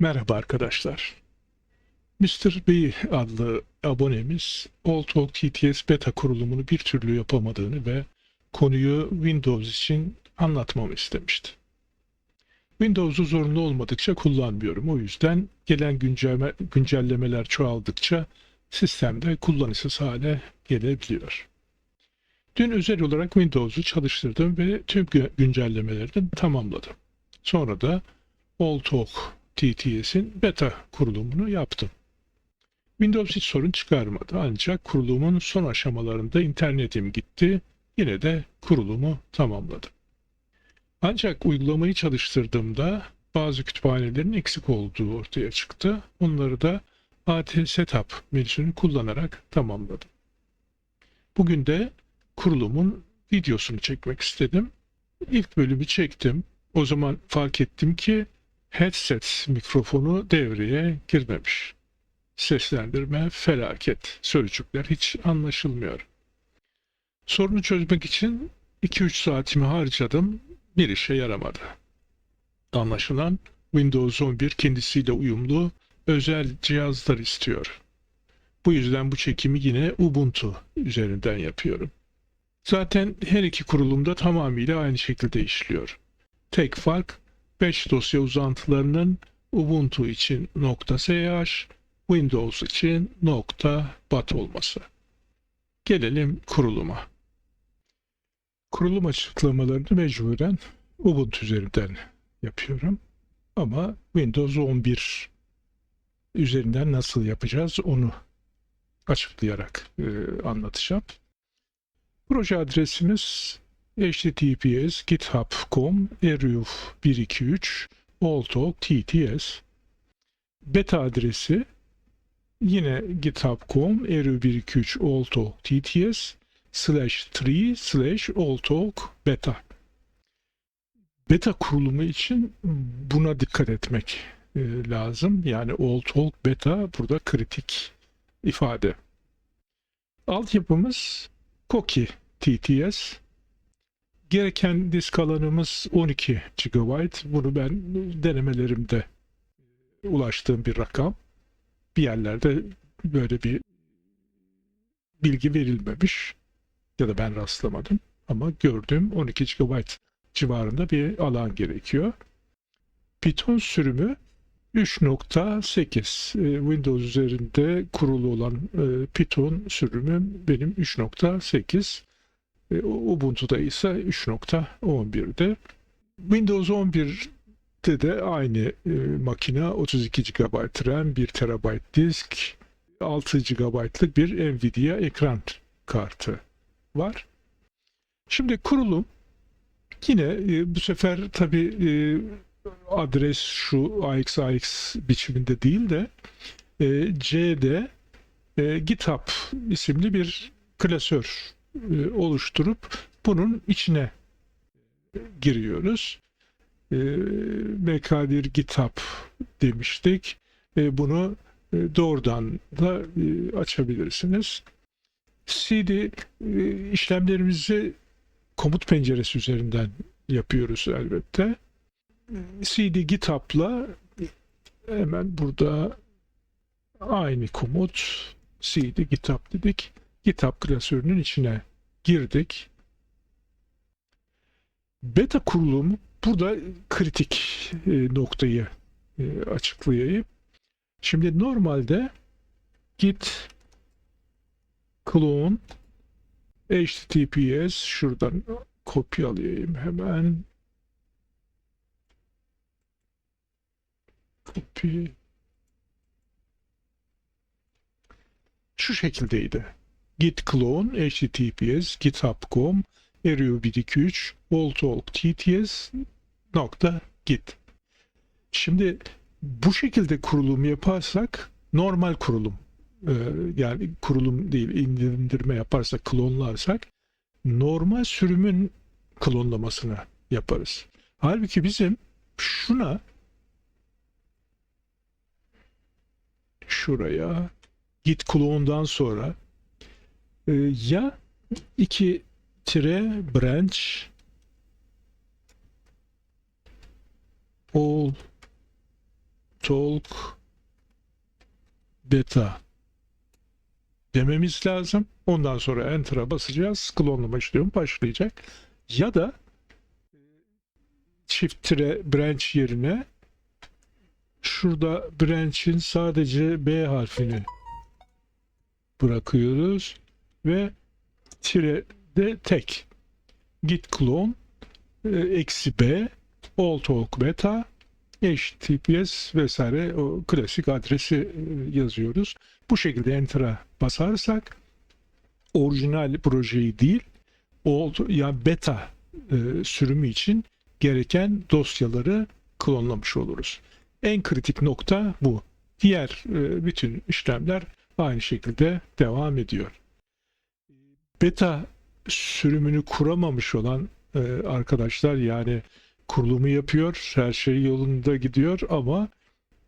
Merhaba arkadaşlar. Mr. B adlı abonemiz AllTalk TTS beta kurulumunu bir türlü yapamadığını ve konuyu Windows için anlatmamı istemişti. Windows'u zorunlu olmadıkça kullanmıyorum. O yüzden gelen güncelleme, güncellemeler çoğaldıkça sistemde kullanışsız hale gelebiliyor. Dün özel olarak Windows'u çalıştırdım ve tüm gü- güncellemeleri tamamladım. Sonra da AllTalk TTS'in beta kurulumunu yaptım. Windows hiç sorun çıkarmadı ancak kurulumun son aşamalarında internetim gitti. Yine de kurulumu tamamladım. Ancak uygulamayı çalıştırdığımda bazı kütüphanelerin eksik olduğu ortaya çıktı. Onları da AT Setup menüsünü kullanarak tamamladım. Bugün de kurulumun videosunu çekmek istedim. İlk bölümü çektim. O zaman fark ettim ki headset mikrofonu devreye girmemiş. Seslendirme felaket. Sözcükler hiç anlaşılmıyor. Sorunu çözmek için 2-3 saatimi harcadım. Bir işe yaramadı. Anlaşılan Windows 11 kendisiyle uyumlu özel cihazlar istiyor. Bu yüzden bu çekimi yine Ubuntu üzerinden yapıyorum. Zaten her iki kurulumda tamamıyla aynı şekilde işliyor. Tek fark batch dosya uzantılarının Ubuntu için .sh, Windows için .bat olması. Gelelim kuruluma. Kurulum açıklamalarını mecburen Ubuntu üzerinden yapıyorum. Ama Windows 11 üzerinden nasıl yapacağız onu açıklayarak e, anlatacağım. Proje adresimiz https github.com eruf 123 alltalk tts beta adresi yine github.com eruf 123 alltalk tts slash 3 slash alltalk beta beta kurulumu için buna dikkat etmek e, lazım. Yani alltalk beta burada kritik ifade. Altyapımız Koki TTS gereken disk alanımız 12 GB. Bunu ben denemelerimde ulaştığım bir rakam. Bir yerlerde böyle bir bilgi verilmemiş ya da ben rastlamadım. Ama gördüğüm 12 GB civarında bir alan gerekiyor. Python sürümü 3.8 e, Windows üzerinde kurulu olan e, Python sürümü benim 3.8 e, Ubuntu'da ise 3.11'de. Windows 11'de de aynı e, makine 32 GB RAM, 1 TB disk, 6 GB'lık bir Nvidia ekran kartı var. Şimdi kurulum yine e, bu sefer tabi e, adres şu AXAX biçiminde değil de e, C'de e, GitHub isimli bir klasör e, oluşturup bunun içine giriyoruz. E, MK1 GitHub demiştik. E, bunu e, doğrudan da açabilirsiniz. CD işlemlerimizi komut penceresi üzerinden yapıyoruz elbette. CD GitHub'la hemen burada aynı komut CD GitHub dedik. GitHub klasörünün içine girdik. Beta kurulumu burada kritik e, noktayı e, açıklayayım. Şimdi normalde git clone https şuradan kopyalayayım hemen copy şu şekildeydi. Git clone https github.com eru123 alltalk tts nokta git. Şimdi bu şekilde kurulum yaparsak normal kurulum e, yani kurulum değil indirme yaparsak klonlarsak normal sürümün klonlamasını yaparız. Halbuki bizim şuna şuraya git clone'dan sonra e, ya iki tire branch all talk beta dememiz lazım. Ondan sonra enter'a basacağız. Klonlama işlemi başlayacak. Ya da çift tire branch yerine şurada branch'in sadece B harfini bırakıyoruz ve tire de tek git clone eksi B all talk beta HTTPS vesaire o klasik adresi e, yazıyoruz. Bu şekilde enter'a basarsak orijinal projeyi değil all, ya beta e, sürümü için gereken dosyaları klonlamış oluruz. En kritik nokta bu. Diğer e, bütün işlemler aynı şekilde devam ediyor. Beta sürümünü kuramamış olan e, arkadaşlar yani kurulumu yapıyor, her şey yolunda gidiyor ama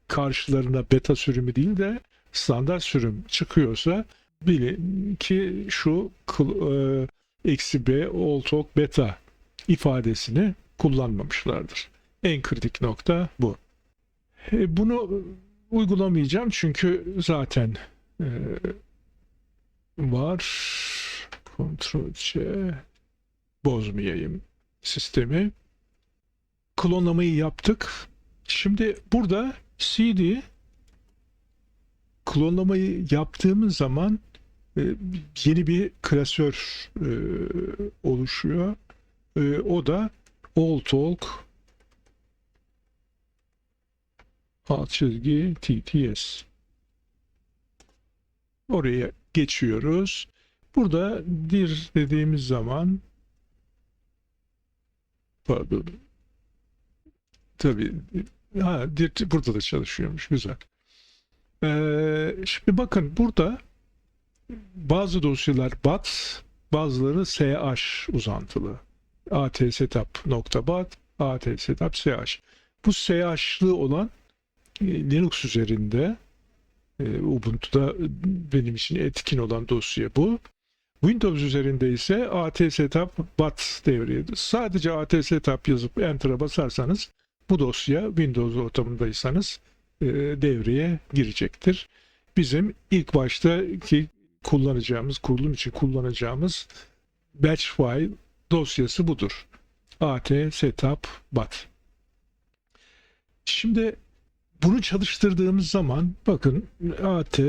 karşılarına beta sürümü değil de standart sürüm çıkıyorsa bilin ki şu e, eksi b talk beta ifadesini kullanmamışlardır. En kritik nokta bu. E, bunu uygulamayacağım çünkü zaten e, var. Ctrl C bozmayayım sistemi. Klonlamayı yaptık. Şimdi burada CD klonlamayı yaptığımız zaman e, yeni bir klasör e, oluşuyor. E, o da All Talk alt çizgi TTS. Oraya geçiyoruz. Burada dir dediğimiz zaman pardon tabii ha, dir burada da çalışıyormuş güzel. Ee, şimdi bakın burada bazı dosyalar BAT bazıları SH uzantılı. atsetup.bat atsetup.sh bu SH'lı olan e, Linux üzerinde e, Ubuntu'da benim için etkin olan dosya bu. Windows üzerinde ise atsetup bat devreye. Sadece atsetup yazıp enter'a basarsanız bu dosya Windows ortamındaysanız e, devreye girecektir. Bizim ilk baştaki kullanacağımız, kurulum için kullanacağımız batch file dosyası budur. at setup bat. Şimdi bunu çalıştırdığımız zaman bakın at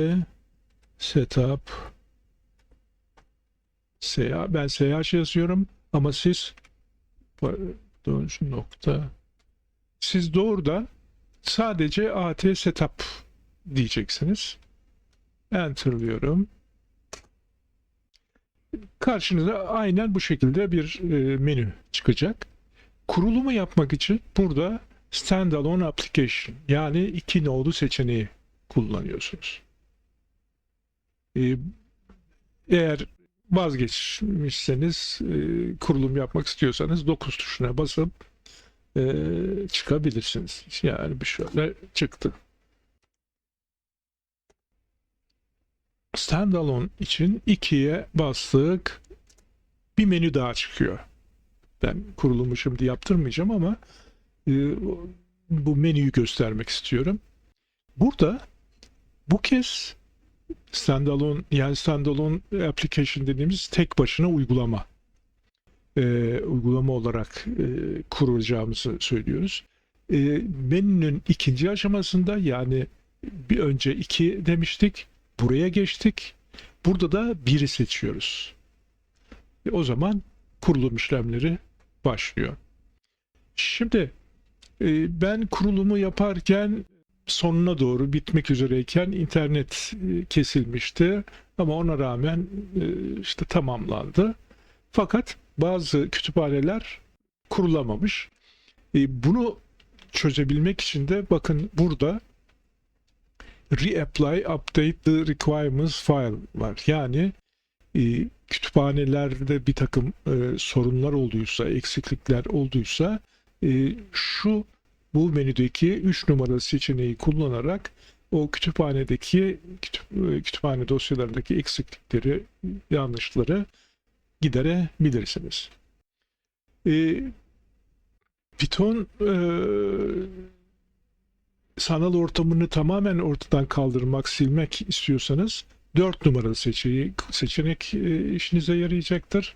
setup SH, ben SH yazıyorum ama siz şu nokta siz doğrudan sadece at setup diyeceksiniz. Enter'lıyorum. Karşınıza aynen bu şekilde bir e, menü çıkacak. Kurulumu yapmak için burada standalone application yani iki nolu seçeneği kullanıyorsunuz. E, eğer vazgeçmişseniz e, kurulum yapmak istiyorsanız 9 tuşuna basıp e, çıkabilirsiniz. Yani bir şöyle çıktı. Standalone için 2'ye bastık. Bir menü daha çıkıyor. Ben kurulumu şimdi yaptırmayacağım ama e, bu menüyü göstermek istiyorum. Burada bu kez standalone yani standalone application dediğimiz tek başına uygulama e, uygulama olarak e, kuracağımızı söylüyoruz. E, menünün ikinci aşamasında yani bir önce iki demiştik buraya geçtik burada da biri seçiyoruz. E, o zaman kurulum işlemleri başlıyor. Şimdi e, ben kurulumu yaparken sonuna doğru bitmek üzereyken internet e, kesilmişti ama ona rağmen e, işte tamamlandı. Fakat bazı kütüphaneler kurulamamış. E, bunu çözebilmek için de bakın burada reapply update the requirements file var. Yani kütüphanelerde bir takım sorunlar olduysa, eksiklikler olduysa şu bu menüdeki 3 numaralı seçeneği kullanarak o kütüphanedeki kütüp, kütüphane dosyalarındaki eksiklikleri, yanlışları giderebilirsiniz. E, Python e, sanal ortamını tamamen ortadan kaldırmak, silmek istiyorsanız 4 numaralı seçeneği, seçenek e, işinize yarayacaktır.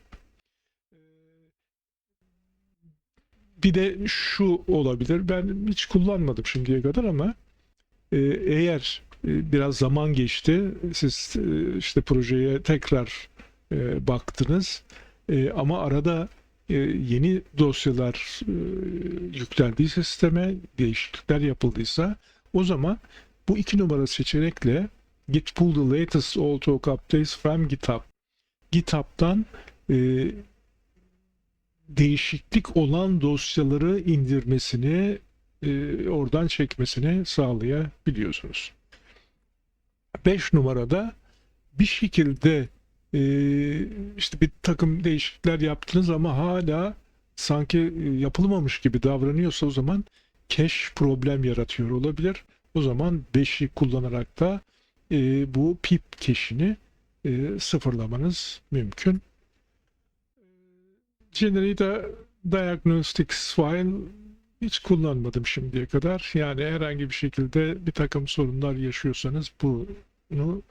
Bir de şu olabilir. Ben hiç kullanmadım şimdiye kadar ama e, eğer e, biraz zaman geçti, siz e, işte projeye tekrar baktınız ama arada yeni dosyalar e, yüklendiyse sisteme, değişiklikler yapıldıysa o zaman bu iki numara seçenekle git pull the latest Autotalk updates from GitHub. GitHub'dan değişiklik olan dosyaları indirmesini e, oradan çekmesini sağlayabiliyorsunuz. 5 numarada bir şekilde e, işte bir takım değişiklikler yaptınız ama hala sanki e, yapılmamış gibi davranıyorsa o zaman cache problem yaratıyor olabilir. O zaman 5'i kullanarak da e, bu pip cache'ini e, sıfırlamanız mümkün. Generate Diagnostics File hiç kullanmadım şimdiye kadar. Yani herhangi bir şekilde bir takım sorunlar yaşıyorsanız bunu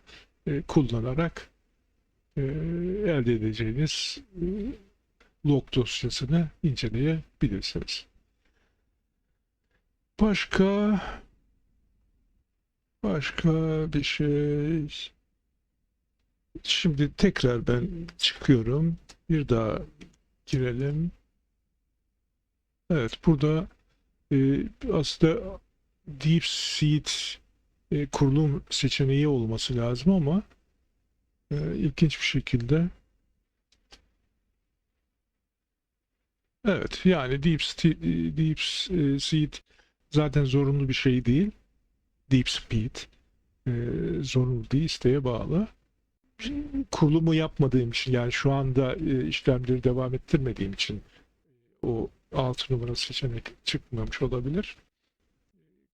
e, kullanarak e, elde edeceğiniz e, log dosyasını inceleyebilirsiniz. Başka başka bir şey şimdi tekrar ben çıkıyorum. Bir daha girelim. Evet burada e, aslında DeepSeed e, kurulum seçeneği olması lazım ama e, ilginç bir şekilde evet yani DeepSeed, DeepSeed zaten zorunlu bir şey değil. DeepSpeed e, zorunlu değil, isteğe bağlı kurulumu yapmadığım için yani şu anda e, işlemleri devam ettirmediğim için o 6 numara seçenek çıkmamış olabilir.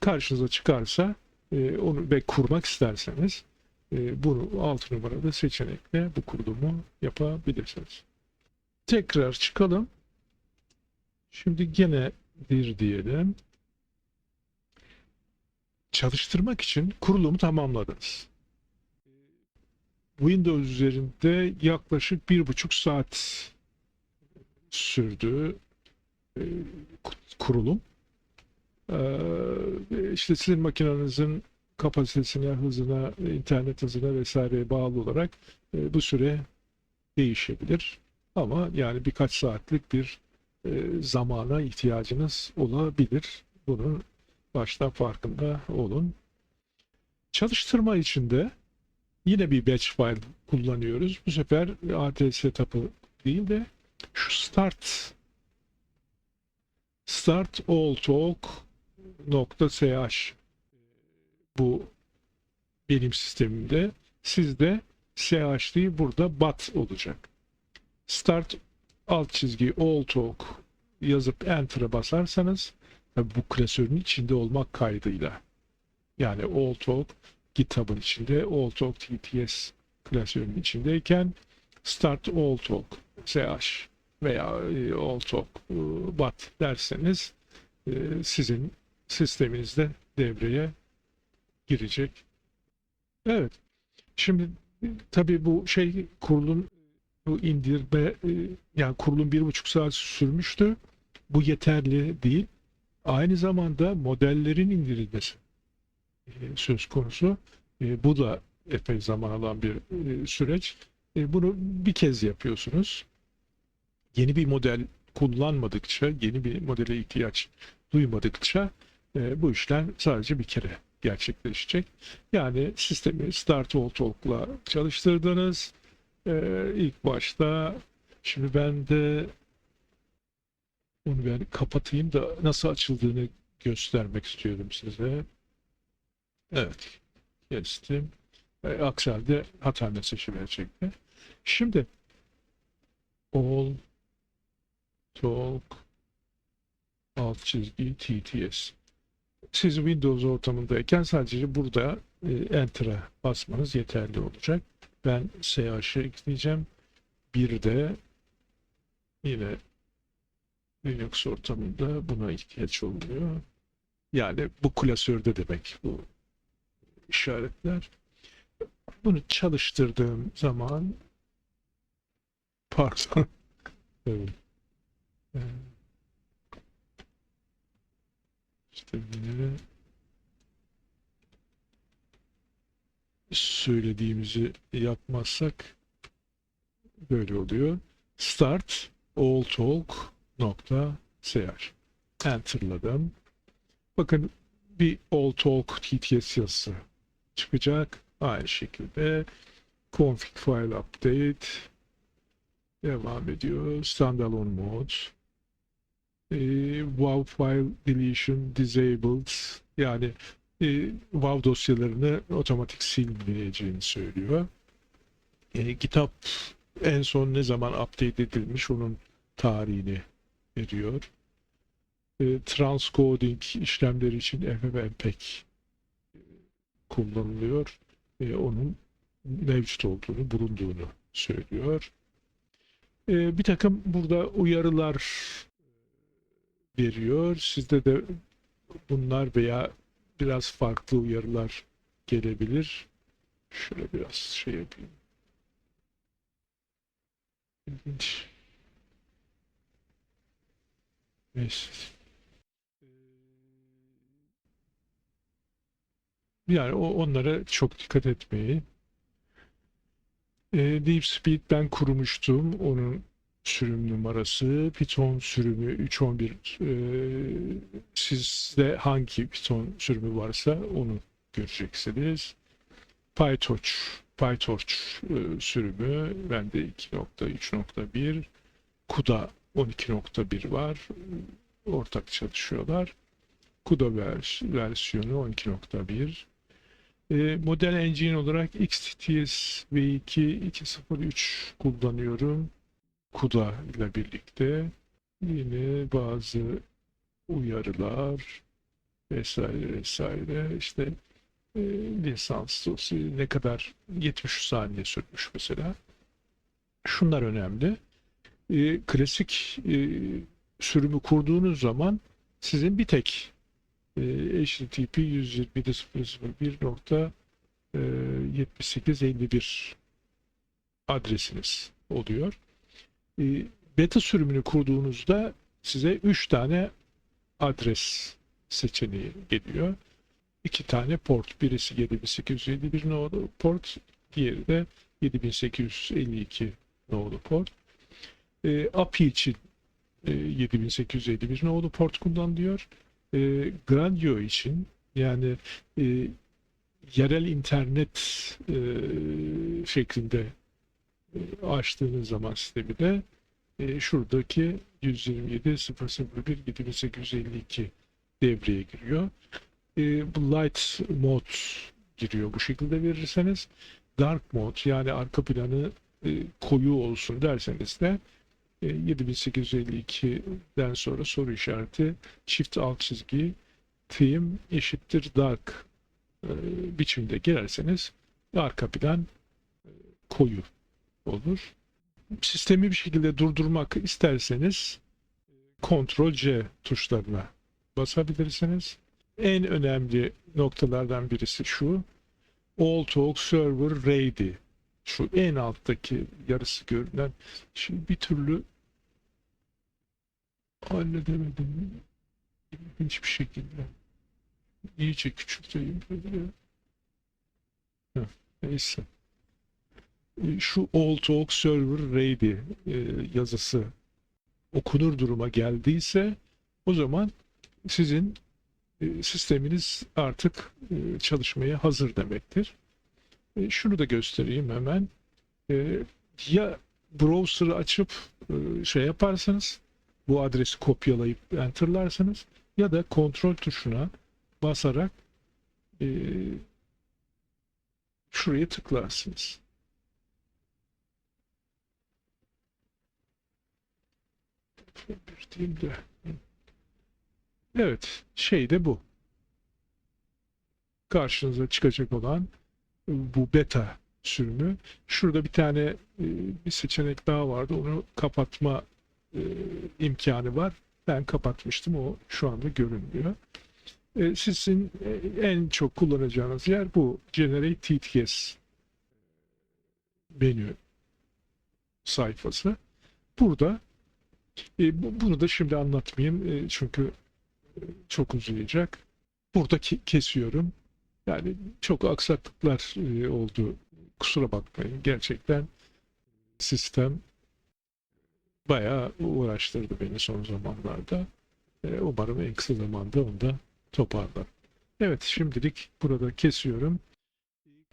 Karşınıza çıkarsa e, onu ve kurmak isterseniz e, bunu 6 numaralı seçenekle bu kurulumu yapabilirsiniz. Tekrar çıkalım. Şimdi gene bir diyelim. Çalıştırmak için kurulumu tamamladınız. Windows üzerinde yaklaşık bir buçuk saat sürdü e, kurulum. Ee, işte sizin makinenizin kapasitesine, hızına, internet hızına vesaireye bağlı olarak e, bu süre değişebilir. Ama yani birkaç saatlik bir e, zamana ihtiyacınız olabilir. Bunun baştan farkında olun. Çalıştırma için de Yine bir batch file kullanıyoruz. Bu sefer AT setup'ı değil de şu start start all talk nokta ch bu benim sistemimde. Sizde ch değil burada bat olacak. Start alt çizgi all talk yazıp enter'a basarsanız bu klasörün içinde olmak kaydıyla yani all talk GitHub'ın içinde AllTalk TTS klasörünün içindeyken Start AllTalk SH veya e, AllTalk e, BAT derseniz e, sizin sisteminizde devreye girecek. Evet. Şimdi tabii bu şey kurulum bu indirme yani kurulum bir buçuk saat sürmüştü. Bu yeterli değil. Aynı zamanda modellerin indirilmesi söz konusu. E, bu da epey zaman alan bir e, süreç. Bunu bir kez yapıyorsunuz. Yeni bir model kullanmadıkça, yeni bir modele ihtiyaç duymadıkça bu işlem sadece bir kere gerçekleşecek. Yani sistemi Start All Talk'la çalıştırdınız. İlk başta şimdi ben de onu ben kapatayım da nasıl açıldığını göstermek istiyorum size. Evet. Geçtim. E, aksi halde hata mesajı verecekti. Şimdi all talk alt çizgi TTS. Siz Windows ortamındayken sadece burada e, Enter'a basmanız yeterli olacak. Ben SH'ı ekleyeceğim. Bir de yine Linux ortamında buna ihtiyaç oluyor. Yani bu klasörde demek bu işaretler. Bunu çalıştırdığım zaman pardon İşte yine söylediğimizi yapmazsak böyle oluyor. Start all talk nokta cr Enter'ladım. Bakın bir all talk TTS yazısı çıkacak. Aynı şekilde config file update devam ediyor. Standalone mode e, WAV file deletion disabled yani e, WAV dosyalarını otomatik silmeyeceğini söylüyor. E, kitap en son ne zaman update edilmiş onun tarihini veriyor. E, transcoding işlemleri için FFmpeg kullanılıyor. E, onun mevcut olduğunu, bulunduğunu söylüyor. E, bir takım burada uyarılar veriyor. Sizde de bunlar veya biraz farklı uyarılar gelebilir. Şöyle biraz şey yapayım. İlginç. Neyse. Yani o, onlara çok dikkat etmeyi. Ee, DeepSpeed ben kurmuştum. Onun sürüm numarası. Python sürümü 3.11 e, sizde hangi Python sürümü varsa onu göreceksiniz. PyTorch PyTorch e, sürümü bende 2.3.1 CUDA 12.1 var. Ortak çalışıyorlar. CUDA vers versiyonu 12.1 e, model engine olarak XTS V2 2.03 kullanıyorum. CUDA ile birlikte yine bazı uyarılar vesaire vesaire işte e, lisans dosyası ne kadar 70 saniye sürmüş mesela. Şunlar önemli. E, klasik e, sürümü kurduğunuz zaman sizin bir tek HTTP 127.0.7851 adresiniz oluyor. E, beta sürümünü kurduğunuzda size 3 tane adres seçeneği geliyor. İki tane port. Birisi 7851 nolu port, diğeri de 7852 nolu port. E, API için e, 7851 nolu port kullanılıyor. E, Grandio için yani e, yerel internet e, şeklinde e, açtığınız zaman sistemi de e, şuradaki 127.001.7852 devreye giriyor. E, bu light mode giriyor bu şekilde verirseniz. Dark mode yani arka planı e, koyu olsun derseniz de 7852'den sonra soru işareti çift alt çizgi theme eşittir dark e, biçimde girerseniz arka plan e, koyu olur. Sistemi bir şekilde durdurmak isterseniz Ctrl C tuşlarına basabilirsiniz. En önemli noktalardan birisi şu. All Talk Server Ready. Şu en alttaki yarısı görünen. Şimdi bir türlü halledemedim. İlginç bir şekilde. İyice küçülteyim. Heh, neyse şu All Talk Server Ready e, yazısı okunur duruma geldiyse o zaman sizin e, sisteminiz artık e, çalışmaya hazır demektir. Şunu da göstereyim hemen. Ya browser'ı açıp şey yaparsanız bu adresi kopyalayıp enter'larsınız ya da kontrol tuşuna basarak şuraya tıklarsınız. Evet, şey de bu. Karşınıza çıkacak olan bu beta sürümü. Şurada bir tane e, bir seçenek daha vardı. Onu kapatma e, imkanı var. Ben kapatmıştım. O şu anda görünmüyor. E, sizin en çok kullanacağınız yer bu Generate TTS menü sayfası. Burada bu- bunu da şimdi anlatmayayım çünkü çok uzayacak. Burada ke- kesiyorum. Yani çok aksaklıklar e, oldu. Kusura bakmayın. Gerçekten sistem bayağı uğraştırdı beni son zamanlarda. E, umarım en kısa zamanda onu da toparlar. Evet şimdilik burada kesiyorum.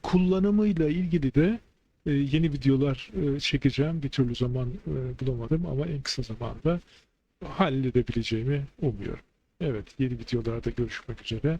Kullanımıyla ilgili de e, yeni videolar çekeceğim. Bir türlü zaman bulamadım ama en kısa zamanda halledebileceğimi umuyorum. Evet yeni videolarda görüşmek üzere.